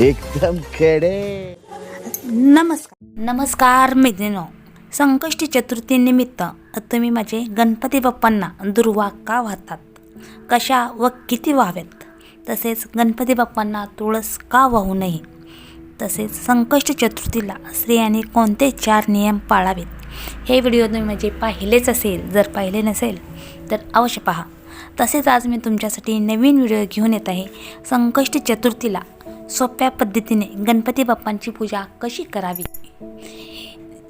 एकदम खेडे. नमस्कार. नमस्कार मित्रांनो. संकष्टी चतुर्थीनिमित्त तुम्ही माझे गणपती बाप्पांना दुर्वा का वाहतात? कशा व किती व्हाव्यात तसेच गणपती बाप्पांना तुळस का वाहू नये? तसेच संकष्ट चतुर्थीला स्त्रियांनी कोणते चार नियम पाळावेत? हे व्हिडिओ तुम्ही म्हणजे पाहिलेच असेल जर पाहिले नसेल तर अवश्य पहा. तसेच आज मी तुमच्यासाठी नवीन व्हिडिओ घेऊन येत आहे. संकष्टी चतुर्थीला सोप्या पद्धतीने गणपती बाप्पांची पूजा कशी करावी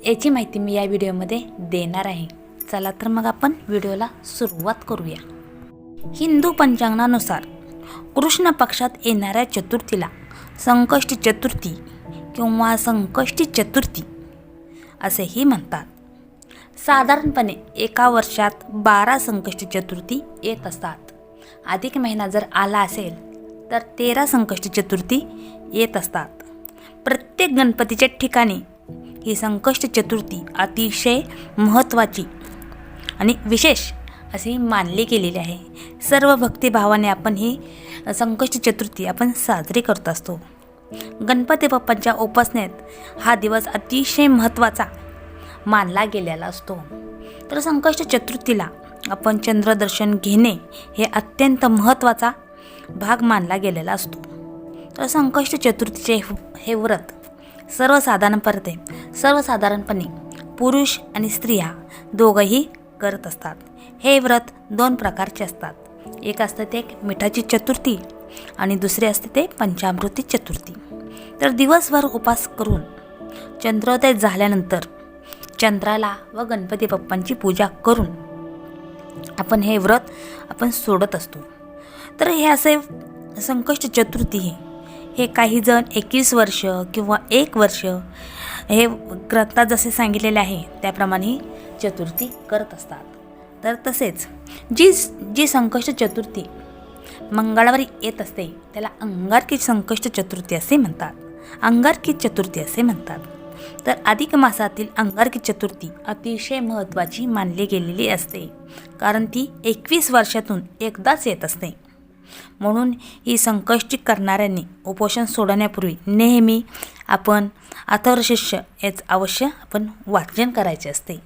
याची माहिती मी या व्हिडिओमध्ये देणार आहे. चला तर मग आपण व्हिडिओला सुरुवात करूया. हिंदू पंचांगानुसार कृष्ण पक्षात येणाऱ्या चतुर्थीला संकष्टी चतुर्थी किंवा संकष्टी चतुर्थी असेही म्हणतात. साधारणपणे एका वर्षात बारा संकष्टी चतुर्थी येत असतात. अधिक महिना जर आला असेल तर तेरा संकष्टी चतुर्थी येत असतात. प्रत्येक गणपतीच्या ठिकाणी ही संकष्ट चतुर्थी अतिशय महत्त्वाची आणि विशेष अशी मानली गेलेली आहे. सर्व भक्तिभावाने आपण ही संकष्ट चतुर्थी आपण साजरी करत असतो. गणपती बाप्पांच्या उपासनेत हा दिवस अतिशय महत्त्वाचा मानला गेलेला असतो. तर संकष्ट चतुर्थीला आपण चंद्रदर्शन घेणे हे अत्यंत महत्त्वाचा भाग मानला गेलेला असतो. तर संकष्ट चतुर्थीचे हे व्रत सर्वसाधारणपणे सर्वसाधारणपणे पुरुष आणि स्त्रिया दोघंही करत असतात. हे व्रत दोन प्रकारचे असतात. एक असतं ते मिठाची चतुर्थी आणि दुसरे असते ते पंचामृती चतुर्थी. तर दिवसभर उपास करून चंद्रोदय झाल्यानंतर चंद्राला व गणपती बाप्पांची पूजा करून आपण हे व्रत आपण सोडत असतो. तर हे असे संकष्ट चतुर्थी हे हे काही जण एकवीस वर्ष किंवा एक वर्ष हे ग्रंथात जसे सांगितलेले आहे त्याप्रमाणे चतुर्थी करत असतात. तर तसेच जी जी संकष्ट चतुर्थी मंगळवारी येत असते त्याला अंगारकी संकष्ट चतुर्थी असे म्हणतात. अंगारकी चतुर्थी असे म्हणतात. तर अधिक मासातील अंगारकी चतुर्थी अतिशय महत्त्वाची मानली गेलेली असते कारण ती एकवीस वर्षातून एकदाच येत असते. म्हणून ही संकष्टी करणाऱ्यांनी उपोषण सोडण्यापूर्वी नेहमी आपण अथर्वशिष्य याच अवश्य आपण वाचन करायचे असते.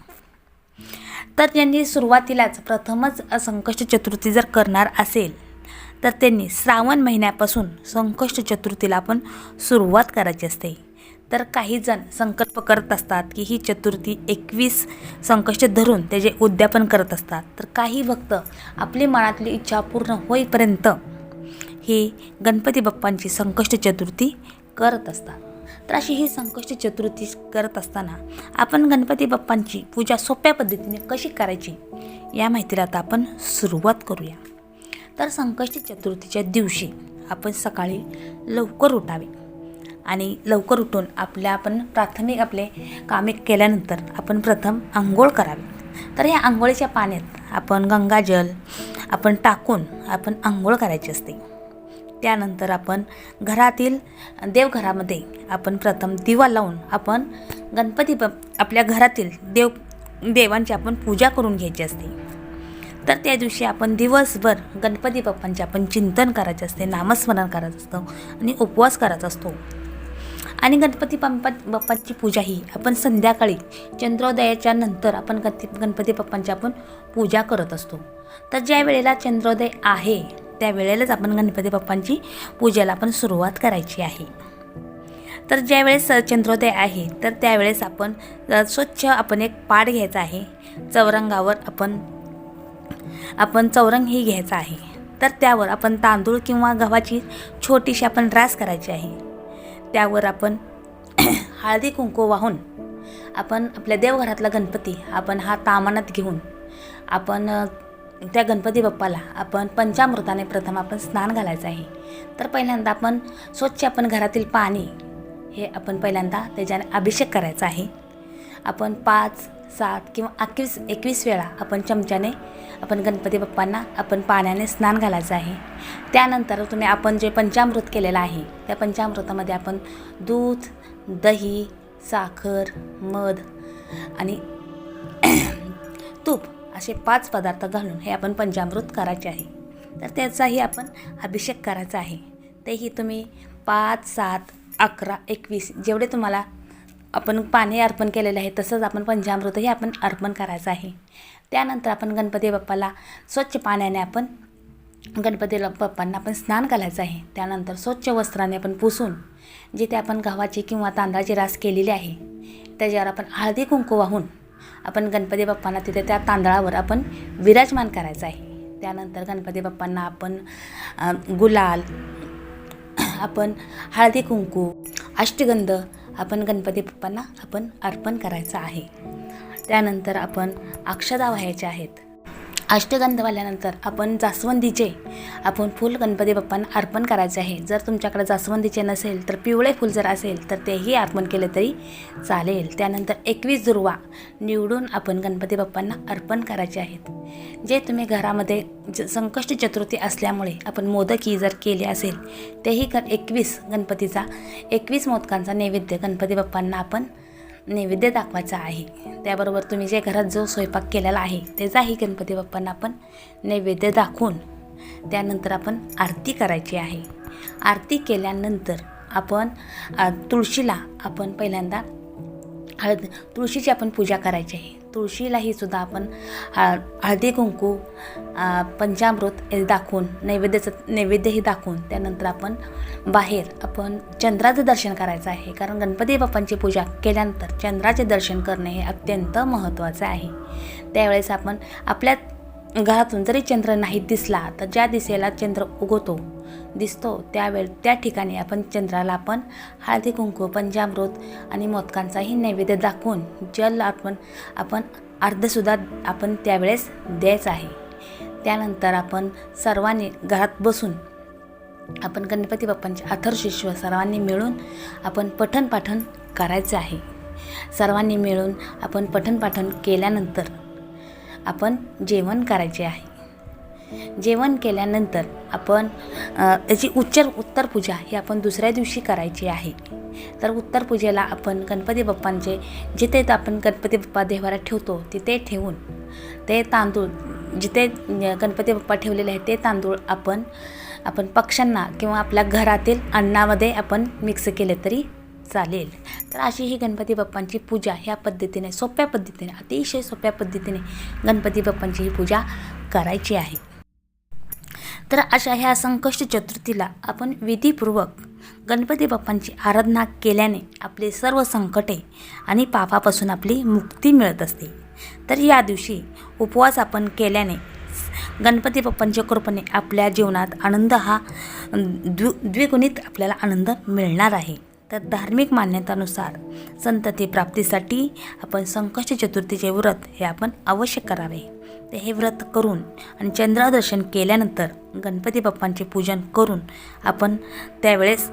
तर त्यांनी सुरुवातीलाच प्रथमच संकष्ट चतुर्थी जर करणार असेल तर त्यांनी श्रावण महिन्यापासून संकष्ट चतुर्थीला आपण सुरुवात करायची असते. तर काही जण संकल्प करत असतात की ही चतुर्थी एकवीस संकष्ट धरून त्याचे उद्यापन करत असतात. तर काही भक्त आपली मनातली इच्छा पूर्ण होईपर्यंत ही गणपती बाप्पांची संकष्ट चतुर्थी करत असतात. तर अशी ही संकष्ट चतुर्थी करत असताना आपण गणपती बाप्पांची पूजा सोप्या पद्धतीने कशी करायची या माहितीला आता आपण सुरुवात करूया. तर संकष्टी चतुर्थीच्या दिवशी आपण सकाळी लवकर उठावे. आणि लवकर उठून आपल्या आपण प्राथमिक आपले कामे केल्यानंतर आपण प्रथम आंघोळ करावी. तर ह्या आंघोळीच्या पाण्यात आपण गंगाजल आपण टाकून आपण आंघोळ करायची असते. त्यानंतर आपण घरातील देवघरामध्ये आपण प्रथम दिवा लावून आपण गणपती ब आपल्या घरातील देव देवांची आपण पूजा करून घ्यायची असते. तर त्या दिवशी आपण दिवसभर गणपती बाप्पांचे आपण चिंतन करायचे असते नामस्मरण करायचं असतं आणि उपवास करायचा असतो. आणि गणपती बाप्पा बाप्पांची पूजा ही आपण संध्याकाळी चंद्रोदयाच्या नंतर आपण गणपती गणपती बाप्पांची आपण पूजा करत असतो. तर ज्या वेळेला चंद्रोदय आहे त्यावेळेलाच आपण गणपती बाप्पांची पूजेला आपण सुरुवात करायची आहे. तर ज्यावेळेस चंद्रोदय आहे तर त्यावेळेस आपण स्वच्छ आपण एक पाड घ्यायचा आहे. चौरंगावर आपण आपण चौरंग ही घ्यायचा आहे. तर त्यावर आपण तांदूळ किंवा गव्हाची छोटीशी आपण रास करायची आहे. त्यावर आपण हळदी कुंकू वाहून आपण आपल्या देवघरातला गणपती आपण हा तामानात घेऊन आपण त्या गणपती बाप्पाला आपण पंचामृताने प्रथम आपण स्नान घालायचं आहे. तर पहिल्यांदा आपण स्वच्छ आपण घरातील पाणी हे आपण पहिल्यांदा त्याच्याने अभिषेक करायचा आहे. आपण पाच सात किंवा एकवीस एकवीस वेळा आपण चमच्याने आपण गणपती बाप्पांना आपण पाण्याने स्नान घालायचं आहे. त्यानंतर तुम्ही आपण जे पंचामृत केलेलं आहे त्या पंचामृतामध्ये आपण दूध दही साखर मध आणि तूप असे पाच पदार्थ घालून हे आपण पंचामृत करायचे आहे. तर त्याचाही आपण अभिषेक करायचा आहे. तेही तुम्ही पाच सात अकरा एकवीस जेवढे तुम्हाला आपण पाणी अर्पण केलेलं आहे तसंच आपण पंचामृतही आपण अर्पण करायचं आहे. त्यानंतर आपण गणपती बाप्पाला स्वच्छ पाण्याने आपण गणपती बाप्पांना आपण स्नान घालायचं आहे. त्यानंतर स्वच्छ वस्त्राने आपण पुसून जिथे आपण गव्हाची किंवा तांदळाची रास केलेली आहे त्याच्यावर आपण हळदी कुंकू वाहून आपण गणपती बाप्पांना तिथे त्या तांदळावर आपण विराजमान करायचं आहे. त्यानंतर गणपती बाप्पांना आपण गुलाल आपण हळदी कुंकू अष्टगंध आपण गणपती बाप्पांना आपण अर्पण करायचं आहे. त्यानंतर आपण अक्षदा व्हायच्या आहेत. अष्टगंध वाल्यानंतर आपण जास्वंदीचे आपण फूल गणपती बाप्पांना अर्पण करायचे आहे. जर तुमच्याकडे जास्वंदीचे नसेल तर पिवळे फूल जर असेल तर तेही अर्पण केले तरी चालेल. त्यानंतर एकवीस दुर्वा निवडून आपण गणपती बाप्पांना अर्पण करायचे आहेत. जे तुम्ही घरामध्ये ज संकष्ट चतुर्थी असल्यामुळे आपण मोदकी जर केले असेल तेही ग एकवीस गणपतीचा एकवीस मोदकांचा नैवेद्य गणपती बाप्पांना आपण नैवेद्य दाखवायचा आहे. त्याबरोबर तुम्ही जे घरात जो स्वयंपाक केलेला आहे त्याचाही गणपती बाप्पांना आपण नैवेद्य दाखवून त्यानंतर आपण आरती करायची आहे. आरती केल्यानंतर आपण तुळशीला आपण पहिल्यांदा हळद तुळशीची आपण पूजा करायची आहे. तुळशीलाही सुद्धा आपण हळ हळदी कुंकू पंचामृत हे दाखवून नैवेद्याचं नैवेद्यही दाखवून त्यानंतर आपण बाहेर आपण चंद्राचं दर्शन करायचं आहे. कारण गणपती बाप्पांची पूजा केल्यानंतर चंद्राचे दर्शन करणे हे अत्यंत महत्त्वाचं आहे. त्यावेळेस आपण आपल्या घरातून जरी चंद्र नाही दिसला तर ज्या दिशेला चंद्र उगवतो दिसतो त्यावेळ त्या ठिकाणी आपण चंद्राला आपण हळदी कुंकू पंजामृत आणि मोदकांचाही नैवेद्य दाखवून जल आपण आपण अर्धसुद्धा आपण त्यावेळेस द्यायचं आहे. त्यानंतर आपण सर्वांनी घरात बसून आपण गणपती बाप्पांचे अथर्शिश्व सर्वांनी मिळून आपण पठनपाठन करायचं आहे. सर्वांनी मिळून आपण पठनपाठन केल्यानंतर आपण जेवण करायचे आहे. जेवण केल्यानंतर आपण याची उच्चर उत्तर पूजा ही आपण दुसऱ्या दिवशी करायची आहे. तर उत्तर पूजेला आपण गणपती बाप्पांचे जिथे आपण गणपती बाप्पा देवाला ठेवतो तिथे ठेवून ते तांदूळ जिथे गणपती बाप्पा ठेवलेले आहेत ते तांदूळ आपण आपण पक्ष्यांना किंवा आपल्या घरातील अन्नामध्ये आपण मिक्स केले तरी चालेल. तर अशी ही गणपती बाप्पांची पूजा ह्या पद्धतीने सोप्या पद्धतीने अतिशय सोप्या पद्धतीने गणपती बाप्पांची ही पूजा करायची आहे. तर अशा ह्या संकष्ट चतुर्थीला आपण विधीपूर्वक गणपती बाप्पांची आराधना केल्याने आपले सर्व संकटे आणि पापापासून आपली मुक्ती मिळत असते. तर या दिवशी उपवास आपण केल्याने गणपती बाप्पांच्या कृपेने आपल्या जीवनात आनंद हा द्वि द्विगुणित आपल्याला आनंद मिळणार आहे. तर धार्मिक मान्यतानुसार संतती प्राप्तीसाठी आपण संकष्ट चतुर्थीचे व्रत हे आपण अवश्य करावे. ते हे व्रत करून आणि चंद्रदर्शन केल्यानंतर गणपती बाप्पांचे पूजन करून आपण त्यावेळेस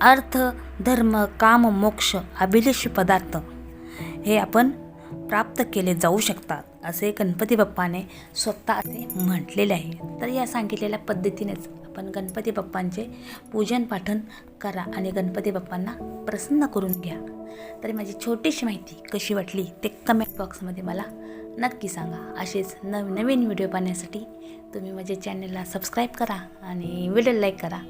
अर्थ धर्म काम मोक्ष अभिलेष पदार्थ हे आपण प्राप्त केले जाऊ शकतात असे गणपती बाप्पाने स्वतः असे म्हटलेले आहे. तर या सांगितलेल्या पद्धतीनेच आपण गणपती बाप्पांचे पूजन पाठन करा आणि गणपती बाप्पांना प्रसन्न करून घ्या. तरी माझी छोटीशी माहिती कशी वाटली ते कमेंट बॉक्समध्ये मला नक्की सांगा. असेच नव नवीन व्हिडिओ पाहण्यासाठी तुम्ही माझ्या चॅनलला सबस्क्राईब करा आणि व्हिडिओ लाईक करा.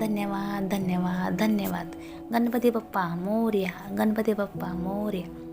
धन्यवाद धन्यवाद धन्यवाद. गणपती बाप्पा मोर्या. गणपती बाप्पा मोर्या.